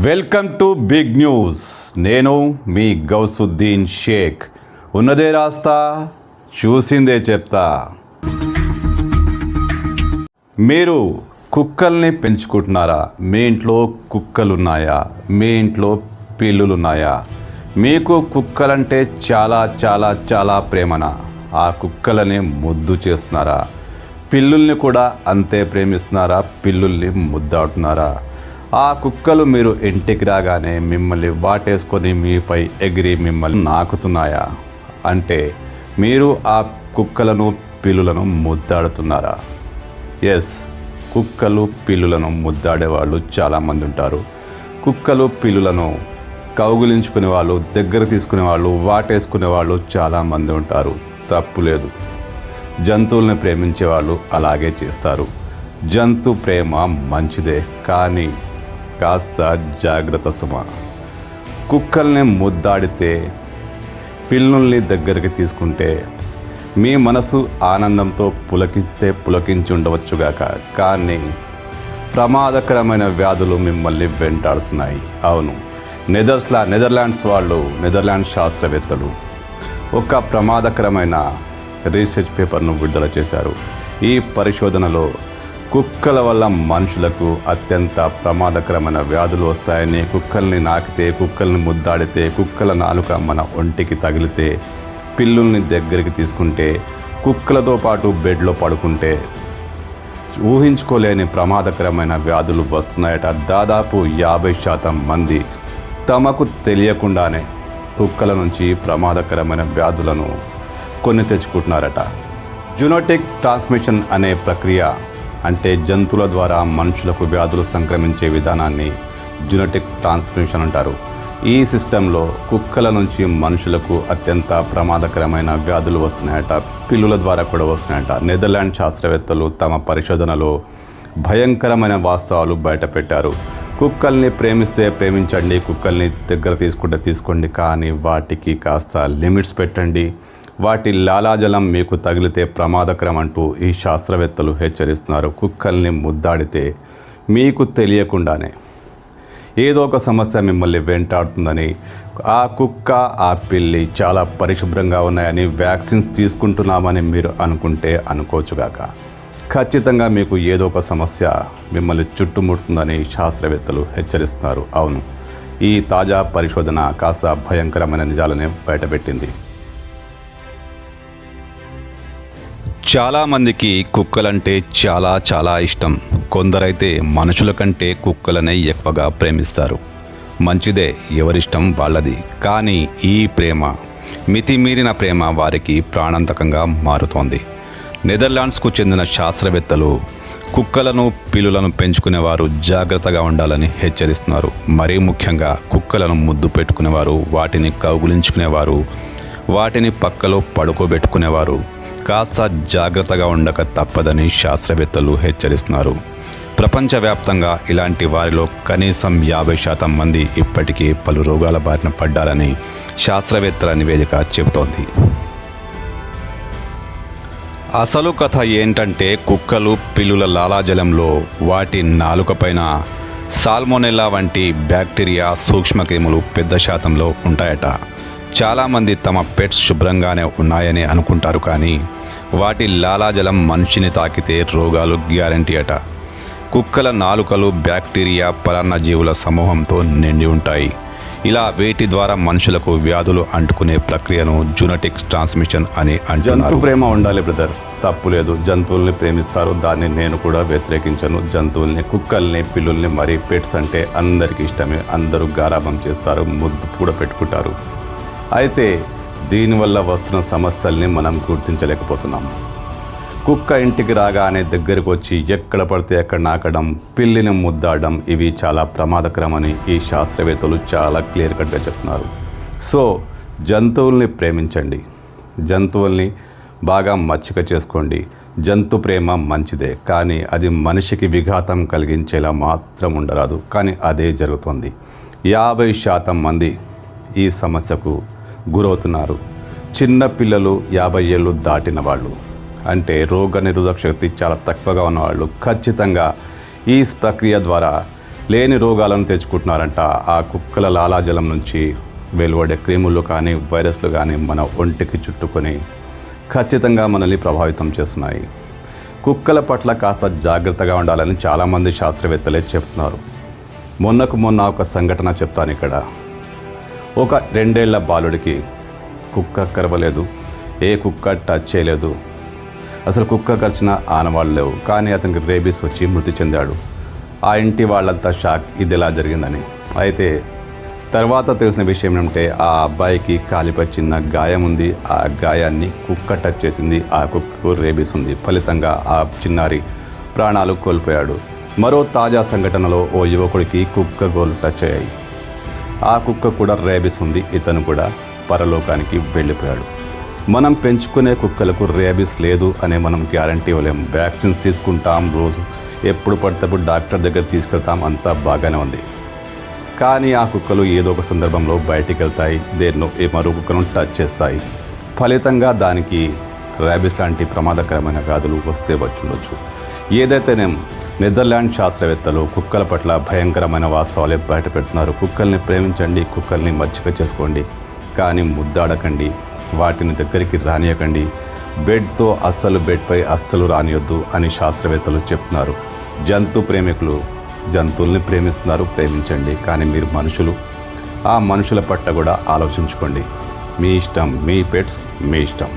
Welcome to big news నేను మీ గౌసుద్దీన్ షేక్. ఉన్నదే రాస్తా చూసిందే చెప్తా. మీరు కుక్కల్ని పెంచుకుంటున్నారా? మీ ఇంట్లో కుక్కలున్నాయా? మీ ఇంట్లో పిల్లులున్నాయా? మీకు కుక్కలంటే చాలా చాలా చాలా ప్రేమన? ఆ కుక్కలని ముద్దు చేస్తున్నారా? పిల్లుల్ని కూడా అంతే ప్రేమిస్తున్నారా? పిల్లుల్ని ముద్దాడుతున్నారా? ఆ కుక్కలు మీరు ఇంటికి రాగానే మిమ్మల్ని వాటేసుకొని మీపై ఎగిరి మిమ్మల్ని నాకుతున్నాయా? అంటే మీరు ఆ కుక్కలను పిల్లులను ముద్దాడుతున్నారా? ఎస్ కుక్కలు పిల్లులను ముద్దాడే వాళ్ళు చాలామంది ఉంటారు. కుక్కలు పిల్లులను కౌగులించుకునే వాళ్ళు దగ్గర తీసుకునే వాళ్ళు వాటేసుకునే వాళ్ళు చాలామంది ఉంటారు. తప్పు లేదు. జంతువుల్ని ప్రేమించే వాళ్ళు అలాగే చేస్తారు. జంతు ప్రేమ మంచిదే కానీ కాస్త జాగ్రత్త సుమ. కుక్కల్ని ముద్దాడితే పిల్లుల్ని దగ్గరికి తీసుకుంటే మీ మనసు ఆనందంతో పులకిస్తే పులకించి ఉండవచ్చుగాక కానీ ప్రమాదకరమైన వ్యాధులు మిమ్మల్ని వెంటాడుతున్నాయి. అవును నెదర్స్లా నెదర్లాండ్స్ వాళ్ళు నెదర్లాండ్ శాస్త్రవేత్తలు ఒక ప్రమాదకరమైన రీసెర్చ్ పేపర్ను విడుదల చేశారు. ఈ పరిశోధనలో కుక్కల వల్ల మనుషులకు అత్యంత ప్రమాదకరమైన వ్యాధులు వస్తాయని కుక్కల్ని నాకితే కుక్కల్ని ముద్దాడితే కుక్కల నాలుక మన ఒంటికి తగిలితే పిల్లుల్ని దగ్గరికి తీసుకుంటే కుక్కలతో పాటు బెడ్లో పడుకుంటే ఊహించుకోలేని ప్రమాదకరమైన వ్యాధులు వస్తున్నాయట. దాదాపు యాభై శాతం మంది తమకు తెలియకుండానే కుక్కల నుంచి ప్రమాదకరమైన వ్యాధులను కొన్ని తెచ్చుకుంటున్నారట. జునోటిక్ ట్రాన్స్మిషన్ అనే ప్రక్రియ అంటే జంతువుల ద్వారా మనుషులకు వ్యాధులు సంక్రమించే విధానాన్ని జునెటిక్ ట్రాన్స్మిషన్ అంటారు. ఈ సిస్టంలో కుక్కల నుంచి మనుషులకు అత్యంత ప్రమాదకరమైన వ్యాధులు వస్తున్నాయట. పిల్లుల ద్వారా కూడా వస్తున్నాయట. నెదర్లాండ్ శాస్త్రవేత్తలు తమ పరిశోధనలో భయంకరమైన వాస్తవాలు బయటపెట్టారు. కుక్కల్ని ప్రేమిస్తే ప్రేమించండి కుక్కల్ని దగ్గర తీసుకుంటే తీసుకోండి కానీ వాటికి కాస్త లిమిట్స్ పెట్టండి. వాటి లాలాజలం మీకు తగిలితే ప్రమాదకరం అంటూ ఈ శాస్త్రవేత్తలు హెచ్చరిస్తున్నారు. కుక్కల్ని ముద్దాడితే మీకు తెలియకుండానే. ఏదో ఒక సమస్య మిమ్మల్ని వెంటాడుతుందని. ఆ కుక్క ఆ పిల్లి చాలా పరిశుభ్రంగా ఉన్నాయని వ్యాక్సిన్స్ తీసుకుంటున్నామని మీరు అనుకుంటే అనుకోవచ్చుగాక ఖచ్చితంగా మీకు ఏదో ఒక సమస్య మిమ్మల్ని చుట్టుముడుతుందని శాస్త్రవేత్తలు హెచ్చరిస్తున్నారు. అవును ఈ తాజా పరిశోధన కాస్త భయంకరమైన నిజాలనే బయటపెట్టింది. చాలామందికి కుక్కలంటే చాలా చాలా ఇష్టం. కొందరైతే మనుషుల కంటే కుక్కలనే ఎక్కువగా ప్రేమిస్తారు. మంచిదే ఎవరిష్టం వాళ్ళది. కానీ ఈ ప్రేమ మితిమీరిన ప్రేమ వారికి ప్రాణాంతకంగా మారుతోంది. నెదర్లాండ్స్కు చెందిన శాస్త్రవేత్తలు కుక్కలను పిల్లులను పెంచుకునేవారు జాగ్రత్తగా ఉండాలని హెచ్చరిస్తున్నారు. మరీ ముఖ్యంగా కుక్కలను ముద్దు పెట్టుకునేవారు వాటిని కౌగులించుకునేవారు వాటిని పక్కలో పడుకోబెట్టుకునేవారు. కాస్త జాగ్రత్తగా ఉండక తప్పదని శాస్త్రవేత్తలు హెచ్చరిస్తున్నారు. ప్రపంచవ్యాప్తంగా ఇలాంటి వారిలో కనీసం యాభై శాతం మంది ఇప్పటికీ పలు రోగాల బారిన పడ్డారని శాస్త్రవేత్తల నివేదిక చెబుతోంది. అసలు కథ ఏంటంటే కుక్కలు పిల్లుల లాలాజలంలో వాటి నాలుకపైన సాల్మోనెల్లా వంటి బ్యాక్టీరియా సూక్ష్మక్రిములు పెద్ద శాతంలో ఉంటాయట. చాలామంది తమ పెట్స్ శుభ్రంగానే ఉన్నాయని అనుకుంటారు కానీ వాటి లాలాజలం మనిషిని తాకితే రోగాలు గ్యారంటీ అట. కుక్కల నాలుకలు బ్యాక్టీరియా పరాన్న జీవుల సమూహంతో నిండి ఉంటాయి. ఇలా వేటి ద్వారా మనుషులకు వ్యాధులు అంటుకునే ప్రక్రియను జునటిక్ ట్రాన్స్మిషన్ అని జంతు ప్రేమ ఉండాలి బ్రదర్. తప్పు లేదు. జంతువుల్ని ప్రేమిస్తారు. దాన్ని నేను కూడా వ్యతిరేకించను. జంతువుల్ని కుక్కల్ని పిల్లుల్ని మరి పెట్స్ అంటే అందరికీ ఇష్టమే. అందరూ గారాభం చేస్తారు. ముద్దు కూడా పెట్టుకుంటారు. అయితే దీనివల్ల వస్తున్న సమస్యల్ని మనం గుర్తించలేకపోతున్నాం. కుక్క ఇంటికి రాగానే దగ్గరకు వచ్చి ఎక్కడ పడితే ఎక్కడ నాకడం పిల్లిని ముద్దాడడం ఇవి చాలా ప్రమాదకరమని ఈ శాస్త్రవేత్తలు చాలా క్లియర్ కట్గా చెప్తున్నారు. సో జంతువుల్ని ప్రేమించండి. జంతువుల్ని బాగా మచ్చిక చేసుకోండి. జంతు ప్రేమ మంచిదే కానీ అది మనిషికి విఘాతం కలిగించేలా మాత్రం ఉండరాదు కానీ అదే జరుగుతుంది. యాభై శాతం మంది ఈ సమస్యకు గురవుతున్నారు. చిన్న పిల్లలు యాభై ఏళ్ళు దాటిన వాళ్ళు. అంటే రోగ నిరోధక శక్తి చాలా తక్కువగా ఉన్నవాళ్ళు ఖచ్చితంగా ఈ ప్రక్రియ ద్వారా లేని రోగాలను తెచ్చుకుంటున్నారంట. ఆ కుక్కల లాలాజలం నుంచి వెలువడే క్రీములు కానీ వైరస్లు కానీ మన ఒంటికి చుట్టుకొని ఖచ్చితంగా మనల్ని ప్రభావితం చేస్తున్నాయి. కుక్కల పట్ల కాస్త జాగ్రత్తగా ఉండాలని చాలామంది శాస్త్రవేత్తలే చెప్తున్నారు. మొన్నకు మొన్న ఒక సంఘటన చెప్తాను ఇక్కడ. ఒక రెండేళ్ళ బాలుడికి కుక్క కరవలేదు. ఏ కుక్క టచ్ చేయలేదు. అసలు కుక్క కరిచిన ఆనవాళ్ళు లేవు. కానీ అతనికి రేబీస్ వచ్చి మృతి చెందాడు. ఆ ఇంటి వాళ్ళంతా షాక్ ఇది ఎలా జరిగిందని. అయితే తర్వాత తెలిసిన విషయం ఏమిటంటే ఆ అబ్బాయికి కాలిపై చిన్న గాయం ఉంది. ఆ గాయాన్ని కుక్క టచ్ చేసింది. ఆ కుక్కకు రేబీస్ ఉంది. ఫలితంగా ఆ చిన్నారి ప్రాణాలు కోల్పోయాడు. మరో తాజా సంఘటనలో ఓ యువకుడికి కుక్క గోలు టచ్ అయ్యాయి. ఆ కుక్క కూడా రేబిస్ ఉంది ఇతను కూడా పరలోకానికి వెళ్ళిపోయాడు. మనం పెంచుకునే కుక్కలకు రేబీస్ లేదు అనే మనం గ్యారంటీ ఇవ్వలేము వ్యాక్సిన్స్ తీసుకుంటాం రోజు. ఎప్పుడు పడితేప్పుడు డాక్టర్ దగ్గర తీసుకెళ్తాం అంతా బాగానే ఉంది. కానీ ఆ కుక్కలు ఏదో ఒక సందర్భంలో బయటికి వెళ్తాయి దేన్నో ఏ మరో కుక్కను టచ్ చేస్తాయి. ఫలితంగా దానికి ర్యాబిస్ లాంటి ప్రమాదకరమైన వ్యాధులు వస్తే వచ్చుండొచ్చు. ఏదైతేనేం నెదర్లాండ్ శాస్త్రవేత్తలు కుక్కల పట్ల భయంకరమైన వాస్తవాలే బయట పెడుతున్నారు కుక్కల్ని ప్రేమించండి కుక్కల్ని మచ్చిక చేసుకోండి కానీ ముద్దాడకండి వాటిని దగ్గరికి రానియకండి. బెడ్తో అస్సలు బెడ్పై అస్సలు రానియొద్దు అని శాస్త్రవేత్తలు చెప్తున్నారు. జంతు ప్రేమికులు జంతువుల్ని ప్రేమిస్తున్నారు ప్రేమించండి కానీ మీరు మనుషులు. ఆ మనుషుల పట్ల కూడా ఆలోచించుకోండి. మీ ఇష్టం మీ పెట్స్ మీ ఇష్టం.